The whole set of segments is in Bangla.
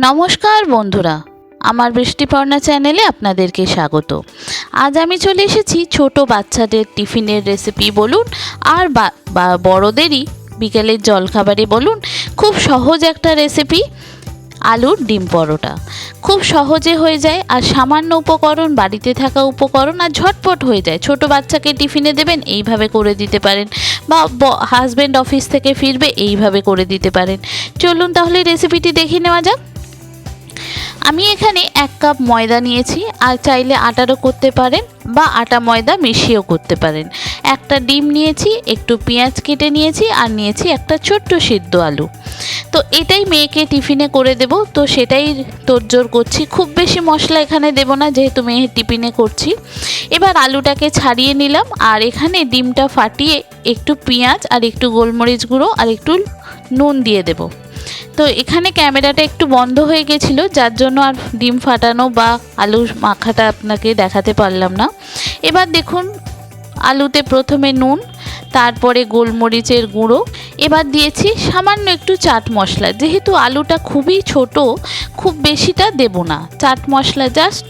নমস্কার বন্ধুরা, আমার বৃষ্টিপর্ণা চ্যানেলে আপনাদেরকে স্বাগত। আজ আমি চলে এসেছি ছোট বাচ্চাদের টিফিনের রেসিপি বলুন আর বা- বড়দেরই বিকেলের জলখাবারে বলুন, খুব সহজ একটা রেসিপি আলুর ডিম পরোটা। খুব সহজে হয়ে যায় আর সামান্য উপকরণ, বাড়িতে থাকা উপকরণ আর ঝটপট হয়ে যায়। ছোট বাচ্চাকে টিফিনে দেবেন, এইভাবে করে দিতে পারেন বা হাজব্যান্ড অফিস থেকে ফিরবে, এইভাবে করে দিতে পারেন। চলুন তাহলে রেসিপিটি দেখে নেওয়া যাক। আমি এখানে এক কাপ ময়দা নিয়েছি, আর চাইলে আটারও করতে পারেন বা আটা ময়দা মিশিয়েও করতে পারেন। একটা ডিম নিয়েছি, একটু পেঁয়াজ কেটে নিয়েছি, আর নিয়েছি একটা ছোট্ট সিদ্ধ আলু। তো এটাই মেয়েকে টিফিনে করে দেব। তো সেটাই তোড়জোড় করছি। খুব বেশি মশলা এখানে দেব না, যেহেতু মেয়ে টিফিনে করছি। এবার আলুটাকে ছাড়িয়ে নিলাম, আর এখানে ডিমটা ফাটিয়ে একটু পেঁয়াজ, আর একটু গোলমরিচ গুঁড়ো, আর একটু নুন দিয়ে দেবো। তো এখানে ক্যামেরাটা একটু বন্ধ হয়ে গেছিল, যার জন্য আর ডিম ফাটানো বা আলু মাখাটা আপনাকে দেখাতে পারলাম না। এবার দেখুন আলুতে প্রথমে নুন, তারপরে গোলমরিচের গুঁড়ো, এবার দিয়েছি সামান্য একটু চাট মশলা। যেহেতু আলুটা খুবই ছোট, খুব বেশিটা দেব না। চাট মশলা জাস্ট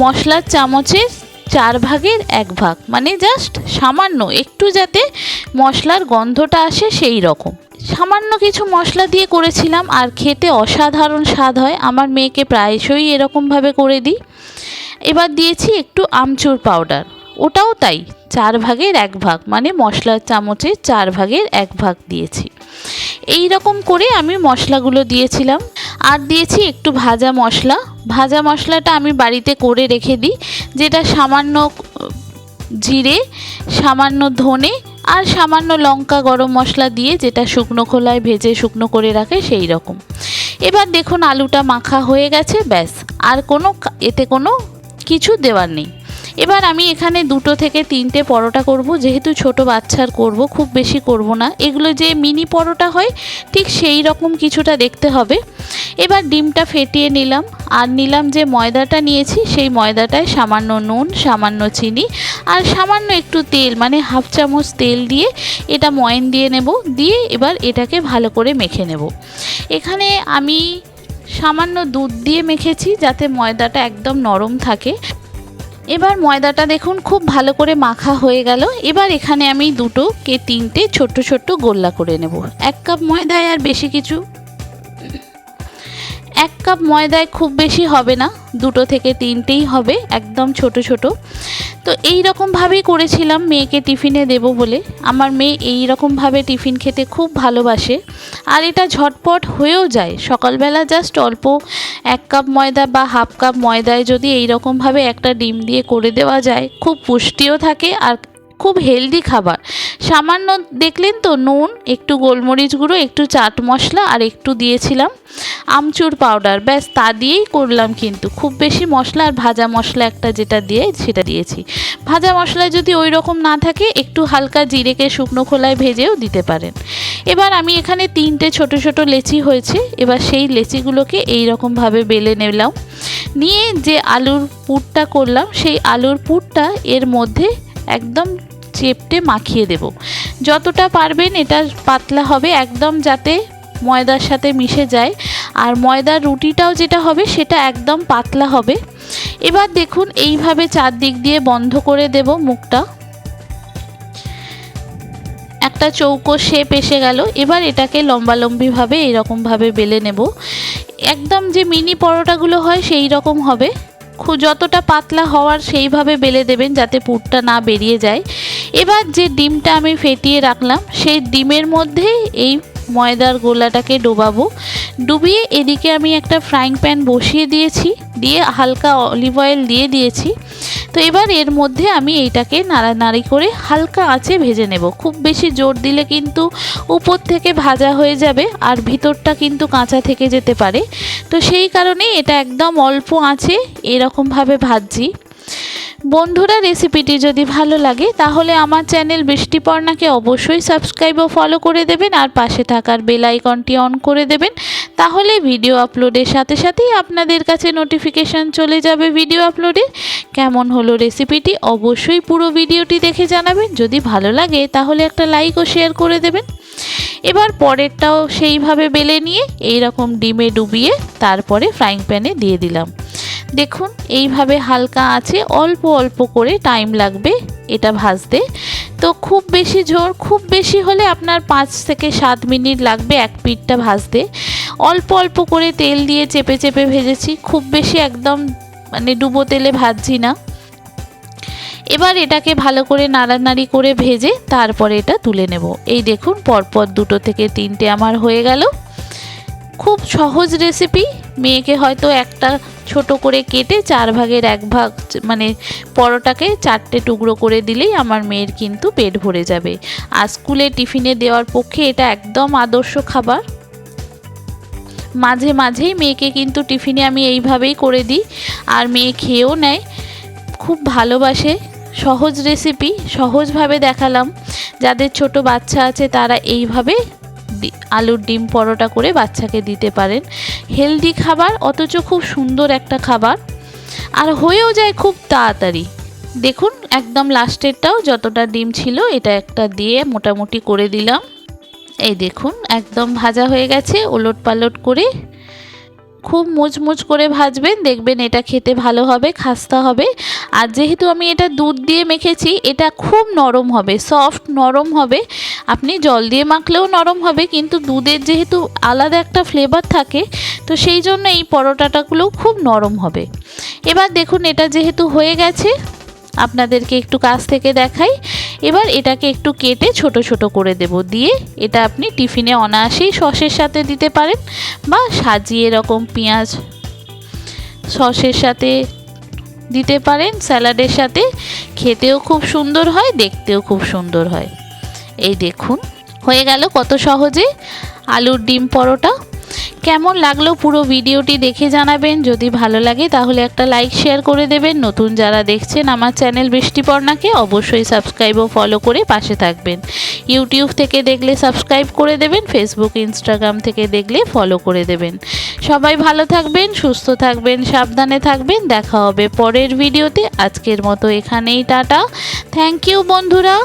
মশলার চামচের চার ভাগের এক ভাগ মানে জাস্ট সামান্য একটু যাতে মশলার গন্ধটা আসে সেই রকম। সামান্য কিছু মশলা দিয়ে করেছিলাম আর খেতে অসাধারণ স্বাদ হয়। আমার মেয়েকে প্রায়শই এরকমভাবে করে দিই। এবার দিয়েছি একটু আমচুর পাউডার। ওটাও তাই, চার ভাগের এক ভাগ মানে মশলার চামচে চার ভাগের এক ভাগ দিয়েছি। এই রকম করে আমি মশলাগুলো দিয়েছিলাম। আর দিয়েছি একটু ভাজা মশলা। ভাজা মশলাটা আমি বাড়িতে করে রেখে দিই, যেটা সামান্য জিরে, সামান্য ধনে আর সামান্য লঙ্কা, গরম মশলা দিয়ে যেটা শুকনো খোলায় ভেজে শুকনো করে রাখে সেই রকম। এবার দেখুন আলুটা মাখা হয়ে গেছে, ব্যাস। আর কোনো এতে কোনো কিছু দেওয়ার নেই। এবার আমি এখানে দুটো থেকে তিনটে পরোটা করব, যেহেতু ছোট বাচ্চার করব, খুব বেশি করব না। এগুলো যে মিনি পরোটা হয়, ঠিক সেই রকম কিছুটা দেখতে হবে। এবার ডিমটা ফেটিয়ে নিলাম, আর নিলাম যে ময়দাটা নিয়েছি, সেই ময়দাটায় সামান্য নুন, সামান্য চিনি, আর সামান্য একটু তেল মানে হাফ চামচ তেল দিয়ে এটা ময়ন দিয়ে নেব, দিয়ে এবার এটাকে ভালো করে মেখে নেব। এখানে আমি সামান্য দুধ দিয়ে মেখেছি, যাতে ময়দাটা একদম নরম থাকে। এবার ময়দাটা দেখুন, খুব ভালো করে মাখা হয়ে গেল। এবার এখানে আমি দুটো কে তিনটে ছোট্ট ছোট্ট গোল্লা করে নেব। এক কাপ ময়দায় আর বেশি কিছু এক কাপ ময়দায় খুব বেশি হবে না, দুটো থেকে তিনটেই হবে, একদম ছোট ছোট। তো এই রকমভাবেই করেছিলাম, মেয়েকে টিফিনে দেব বলে। আমার মেয়ে এই রকমভাবে টিফিন খেতে খুব ভালোবাসে। আর এটা ঝটপট হয়েও যায়। সকালবেলা জাস্ট অল্প এক কাপ ময়দা বা হাফ কাপ ময়দায় যদি এই রকমভাবে একটা ডিম দিয়ে করে দেওয়া যায়, খুব পুষ্টিও থাকে আর খুব হেলদি খাবার। সামান্য দেখলেন তো নুন, একটু গোলমরিচ গুঁড়ো, একটু চাট মশলা আর একটু দিয়েছিলাম আমচুর পাউডার। ব্যাস, তা দিয়েই করলাম কিন্তু। খুব বেশি মশলা আর ভাজা মশলা একটা যেটা দিয়ে, সেটা দিয়েছি। ভাজা মশলা যদি ওই রকম না থাকে, একটু হালকা জিরেকে শুকনো খোলায় ভেজেও দিতে পারেন। এবার আমি এখানে তিনটে ছোট ছোট লেচি হয়েছে। এবার সেই লেচিগুলোকে এই রকমভাবে বেলে নিলাম। নিয়ে যে আলুর পুরটা করলাম, সেই আলুর পুরটা এর মধ্যে একদম চেপটে মাখিয়ে দেব। যতটা পারবেন এটা পাতলা হবে, একদম যাতে ময়দার সাথে মিশে যায়। আর ময়দার রুটিটাও যেটা হবে সেটা একদম পাতলা হবে। এবার দেখুন এইভাবে চারদিক দিয়ে বন্ধ করে দেব মুখটা। একটা চৌকো শেপ এসে গেল, এবার এটাকে লম্বালম্বিভাবে এইরকমভাবে বেলে নেব। একদম যে মিনি পরোটাগুলো হয় সেই রকম হবে। যতটা পাতলা হওয়ার সেইভাবে বেলে দেবেন যাতে পুরটা না বেরিয়ে যায়। এবার যে ডিমটা আমি ফেটিয়ে রাখলাম, সেই ডিমের মধ্যে এই ময়দার গোলাটাকে ডোবাবো। ডুবিয়ে এদিকে আমি একটা ফ্রাইং প্যান বসিয়ে দিয়েছি, দিয়ে হালকা অলিভ অয়েল দিয়ে দিয়েছি। তো এবার এর মধ্যে আমি এইটাকে নাড়ানাড়ি করে হালকা আঁচে ভেজে নেব। খুব বেশি জোর দিলে কিন্তু উপর থেকে ভাজা হয়ে যাবে আর ভিতরটা কিন্তু কাঁচা থেকে যেতে পারে। তো সেই কারণে এটা একদম অল্প আঁচে এরকমভাবে ভাজছি। বন্ধুরা রেসিপিটি যদি ভালো লাগে, তাহলে আমার চ্যানেল বৃষ্টিপর্ণাকে অবশ্যই সাবস্ক্রাইব ও ফলো করে দেবেন আর পাশে থাকার বেল আইকনটি অন করে দেবেন। তাহলে ভিডিও আপলোডের সাথে সাথেই আপনাদের কাছে নোটিফিকেশান চলে যাবে ভিডিও আপলোডের কেমন হলো রেসিপিটি অবশ্যই পুরো ভিডিওটি দেখে জানাবেন। যদি ভালো লাগে, তাহলে একটা লাইক ও শেয়ার করে দেবেন। এবার পরেরটাও সেইভাবে বেলে নিয়ে এই রকম ডিমে ডুবিয়ে তারপরে ফ্রাইং প্যানে দিয়ে দিলাম। দেখুন, এইভাবে হালকা আছে, অল্প অল্প করে টাইম লাগবে এটা ভাজতে। তো খুব বেশি ঝোর খুব বেশি হলে আপনার পাঁচ থেকে সাত মিনিট লাগবে এক পিঠটা ভাজতে। অল্প অল্প করে তেল দিয়ে চেপে চেপে ভেজেছি, খুব বেশি একদম মানে ডুবো তেলে ভাজছি না। এবার এটাকে ভালো করে নাড়ানাড়ি করে ভেজে তারপরে এটা তুলে নেব। এই দেখুন, পরপর দুটো থেকে তিনটে আমার হয়ে গেল। খুব সহজ রেসিপি মেয়েকে হয়তো একটা ছোট করে কেটে চার ভাগের এক ভাগ মানে পরোটাকে চারটে টুকরো করে দিলেই আমার মেয়ের কিন্তু পেট ভরে যাবে। আর স্কুলে টিফিনে দেওয়ার পক্ষে এটা একদম আদর্শ খাবার। মাঝে মাঝেই মেয়েকে কিন্তু টিফিনে আমি এইভাবেই করে দিই, আর মেয়ে খেয়েও নেয়। খুব ভালোবাসে, সহজ রেসিপি সহজভাবে দেখালাম। যাদের ছোট বাচ্চা আছে তারা এইভাবে আলুর ডিম পরোটা করে বাচ্চাকে দিতে পারেন। হেলদি খাবার, অথচ খুব সুন্দর একটা খাবার। আর হয়েও যায় খুব তাড়াতাড়ি। দেখুন, একদম লাস্টেরটাও যতটা ডিম ছিল, এটা একটা দিয়ে মোটামুটি করে দিলাম। এই দেখুন, একদম ভাজা হয়ে গেছে ওলট পালট করে খুব মুচমুচ করে ভাজবেন, দেখবেন এটা খেতে ভালো হবে, খাস্তা হবে। আর যেহেতু আমি এটা দুধ দিয়ে মেখেছি, এটা খুব নরম হবে সফট নরম হবে। আপনি জল দিয়ে মাখলেও নরম হবে, কিন্তু দুধের যেহেতু আলাদা একটা ফ্লেভার থাকে, তো সেই জন্য এই পরোটাটাগুলো খুব নরম হবে। এবার দেখুন, এটা যেহেতু হয়ে গেছে, আপনাদেরকে একটু কাছ থেকে দেখাই। এবার এটাকে একটু কেটে ছোট ছোট করে দেব। দিয়ে এটা আপনি টিফিনে অনায়াসেই সসের সাথে দিতে পারেন বা সাজিয়ে এরকম পেঁয়াজ সসের সাথে দিতে পারেন। স্যালাডের সাথে খেতেও খুব সুন্দর হয়, দেখতেও খুব সুন্দর হয়। এই দেখুন, হয়ে গেল কত সহজে। আলুর ডিম পরোটা কেমন লাগল পুরো ভিডিওটি দেখে জানাবেন। যদি ভালো লাগে তাহলে একটা লাইক, শেয়ার করে দেবেন। নতুন যারা দেখছেন আমার চ্যানেল বৃষ্টিপর্ণাকে অবশ্যই সাবস্ক্রাইব ও ফলো করে পাশে থাকবেন। ইউটিউব থেকে দেখলে সাবস্ক্রাইব করে দেবেন ফেসবুক ইনস্টাগ্রাম থেকে দেখলে ফলো করে দেবেন। সবাই ভালো থাকবেন, সুস্থ থাকবেন, সাবধানে থাকবেন। দেখা হবে পরের ভিডিওতে। আজকের মতো এখানেই, টাটা। থ্যাংক ইউ বন্ধুরা।